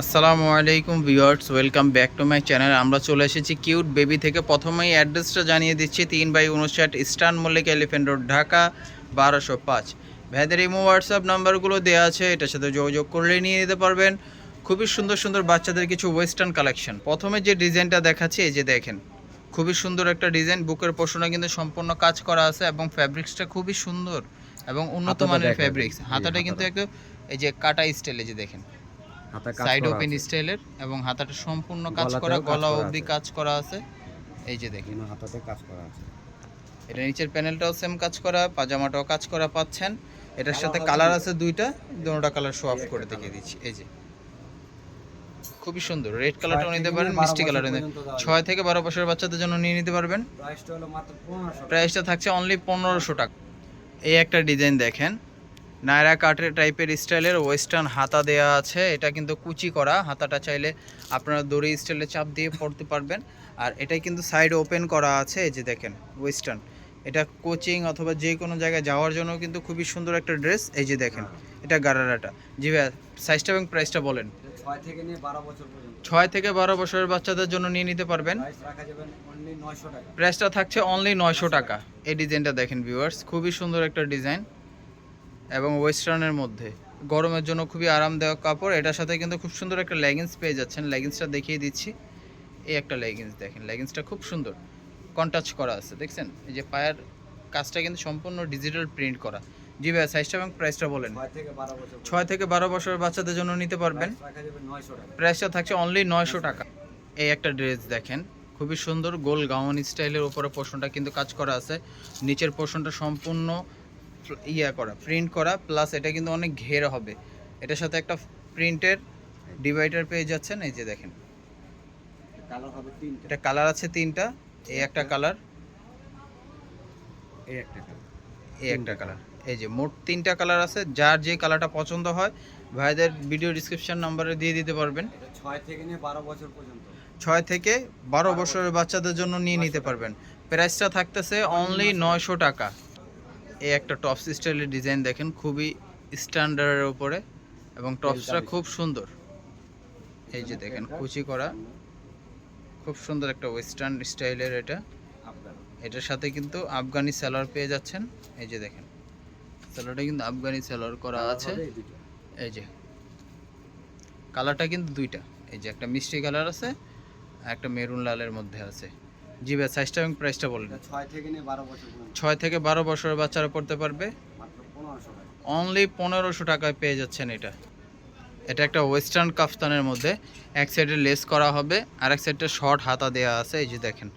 আসসালামু আলাইকুম viewers welcome back to my channel. আমরা চলে এসেছি কিউট বেবি থেকে। প্রথমেই অ্যাড্রেসটা জানিয়ে দিচ্ছি তিন বাই উনষাট Eastern Mallik Elephant Road Dhaka বারোশো পাঁচ। ভ্যাদের ইমো হোয়াটসঅ্যাপ নাম্বারগুলো দেওয়া আছে এটার সাথে যোগাযোগ করলে নিয়ে নিতে পারবেন। খুবই সুন্দর সুন্দর বাচ্চাদের কিছু ওয়েস্টার্ন কালেকশন প্রথমে যে ডিজাইনটা দেখাচ্ছি এই যে দেখেন খুবই সুন্দর একটা ডিজাইন। বুকের পোষণে কিন্তু সম্পূর্ণ কাজ করা আছে এবং ফ্যাব্রিক্সটা খুবই সুন্দর এবং উন্নত মানের। ফ্যাব্রিক্স। হাতাটা কিন্তু। একটু এই যে কাটা স্টাইলে যে দেখেন। সাইড ওপেন স্টাইলের এবং হাতাটা সম্পূর্ণ কাজ করা গলা অবধি কাজ করা আছে। এই যে দেখেন। হাতাতে কাজ করা আছে। এটা নিচের প্যানেলটাও সেম কাজ করা পাজামাটাও কাজ করা পাচ্ছেন। এটার সাথে কালার আছে দুইটা দুটোটা কালার শো অফ করে দেখিয়ে দিচ্ছি। এই যে। খুবই সুন্দর। রেড কালারটাও নিতে পারেন মিষ্টি কালার ছয় থেকে বারো বছরের বাচ্চাদের জন্য নিয়ে নিতে পারবেন। প্রাইসটা হলো মাত্র পনেরোশো প্রাইসটা থাকছে অনলি পনেরোশো টাকা। এই একটা ডিজাইন দেখেন। নায়রা কাটের টাইপের স্টাইলের ওয়েস্টার্ন হাতা দেয়া আছে। এটা কিন্তু কুচি করা হাতাটা চাইলে আপনারা দড়ি স্টাইলে চাপ দিয়ে পড়তে পারবেন। আর এটাই কিন্তু সাইড ওপেন করা আছে এই যে দেখেন ওয়েস্টার্ন এটা কোচিং অথবা যে কোনো জায়গায় যাওয়ার জন্য কিন্তু খুবই সুন্দর একটা ড্রেস এই যে দেখেন এটা গারারাটা। জি ভাইয়া সাইজটা এবং প্রাইসটা বলেন। ছয় থেকে বারো বছরের বাচ্চাদের জন্য নিয়ে নিতে পারবেন। প্রাইসটা থাকছে অনলি নয়শো টাকা। এই ডিজাইনটা দেখেন ভিউয়ার্স খুবই সুন্দর একটা ডিজাইন এবং ওয়েস্টার্নের মধ্যে। গরমের জন্য খুবই আরামদায়ক কাপড়। এটার সাথে কিন্তু খুব সুন্দর একটা লেগিংস পেয়ে যাচ্ছেন। লেগিংসটা দেখিয়ে দিচ্ছি। এই একটা লেগিংস দেখেন। লেগিংসটা খুব সুন্দর। কন্টাচ করা আছে দেখছেন? এই যে পায়ের কাজটা কিন্তু সম্পূর্ণ ডিজিটাল প্রিন্ট করা। জি ভাই সাইজটা এবং প্রাইসটা বলেন। ছয় থেকে বারো বছরের বাচ্চাদের জন্য নিতে পারবেন। প্রাইসটা থাকছে অনলি নয়শো টাকা। এই একটা ড্রেস দেখেন। খুবই সুন্দর গোল গাউন স্টাইলের উপরে পোর্শনটা কিন্তু কাজ করা আছে। নিচের পোর্শনটা সম্পূর্ণ ইয়া করা প্রিন্ট করা প্লাস এটা কিন্তু অনেক ঘের হবে। এটার সাথে একটা প্রিন্টের ডিভাইডার পেয়ে যাচ্ছেন এই যে দেখেন। হবে এটা কালার আছে তিনটা এই একটা কালার এই একটা কালার এই একটা কালার এই যে মোট তিনটা কালার আছে যার যে কালারটা পছন্দ হয় ভাইদের ভিডিও ডিসক্রিপশন নাম্বারে দিয়ে দিতে পারবেন। ছয় থেকে নিয়ে বারো বছর পর্যন্ত। ছয় থেকে বারো বছরের বাচ্চাদের জন্য নিয়ে নিতে পারবেন। প্রাইসটা থাকতেছে অনলি নয়শো টাকা। এই একটা টপস স্টাইলের ডিজাইন দেখেন খুবই স্ট্যান্ডার্ডের উপরে এবং টপসটা খুব সুন্দর। এই যে দেখেন কুচি করা খুব সুন্দর একটা ওয়েস্টার্ন স্টাইলের এটা। এটার সাথে কিন্তু আফগানি স্যালোয়ার পেয়ে যাচ্ছেন। এই যে দেখেন স্যালোয়ারটা কিন্তু আফগানি স্যালোয়ার করা আছে। এই যে কালারটা কিন্তু দুইটা। এই যে একটা মিষ্টি কালার আছে একটা মেরুন লালের মধ্যে আছে। জি ভাই সাইজটা এবং প্রাইসটা বলেন। ছয় থেকে নিয়ে বারো বছর ছয় থেকে বারো বছরের বাচ্চারা পড়তে পারবে? অনলি পনেরোশো টাকায় পেয়ে যাচ্ছেন এটা। এটা একটা ওয়েস্টার্ন কাফতানের মধ্যে। এক সাইডে লেস করা হবে আর এক সাইডে শর্ট হাতা দেওয়া আছে এই যে দেখেন।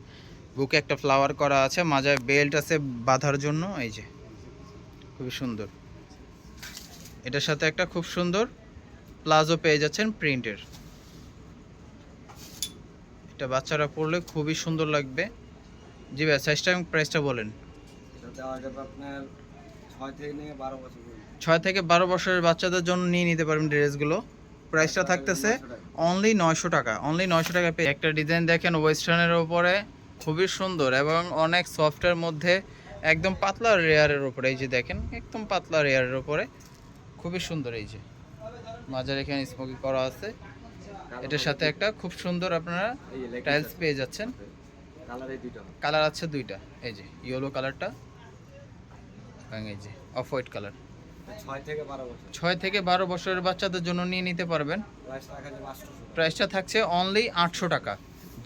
বুকে একটা ফ্লাওয়ার করা আছে মাজায় বেল্ট আছে বাঁধার জন্য এই যে। খুবই সুন্দর। এটার সাথে একটা খুব সুন্দর প্লাজো পেয়ে যাচ্ছেন প্রিন্টের এটা বাচ্চারা পরলে খুবই সুন্দর লাগবে। জি ভাই সাইজটা এবং প্রাইসটা বলেন। এটা আপনার ছয় থেকে বারো বছর পর্যন্ত। ছয় থেকে বারো বছরের বাচ্চাদের জন্য নিয়ে নিতে পারবেন ড্রেসগুলো। প্রাইসটা থাকতেছে অনলি নয়শো টাকা অনলি নয়শো টাকা পেয়ে একটা ডিজাইন দেখেন ওয়েস্টার্নের ওপরে খুবই সুন্দর এবং অনেক সফটের মধ্যে একদম পাতলা রেয়ারের ওপরে এই যে দেখেন একদম পাতলা রেয়ারের ওপরে খুবই সুন্দর এই যে। মাঝার এখানে স্মোকি করা আছে। এটার সাথে একটা খুব সুন্দর আপনারা টাইলস পেয়ে যাচ্ছেন। কালার আছে দুইটা। এই যে ইয়েলো কালারটা এই যে অফ হোয়াইট কালার ছয় থেকে বারো বছরের বাচ্চাদের জন্য নিয়ে নিতে পারবেন। প্রাইসটা থাকছে অনলি আটশো টাকা।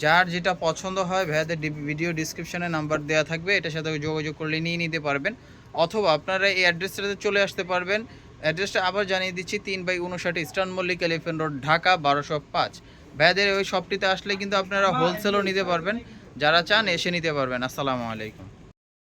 যার যেটা পছন্দ হয় ভাইয়াদের ভিডিও ডিসক্রিপশনে নাম্বার দেওয়া থাকবে। এটার সাথে যোগাযোগ করলে নিয়ে নিতে পারবেন। অথবা আপনারা এই অ্যাড্রেসটাতে চলে আসতে পারবেন। অ্যাড্রেসটা আবার জানিয়ে দিচ্ছি তিন বাই উনষাট Eastern Mallik Elephant Road Dhaka বারোশো পাঁচ। ভাইয়াদের ওই শপটিতে আসলে কিন্তু আপনারা হোলসেলও নিতে পারবেন যারা চান এসে নিতে পারবেন। আসসালামু আলাইকুম।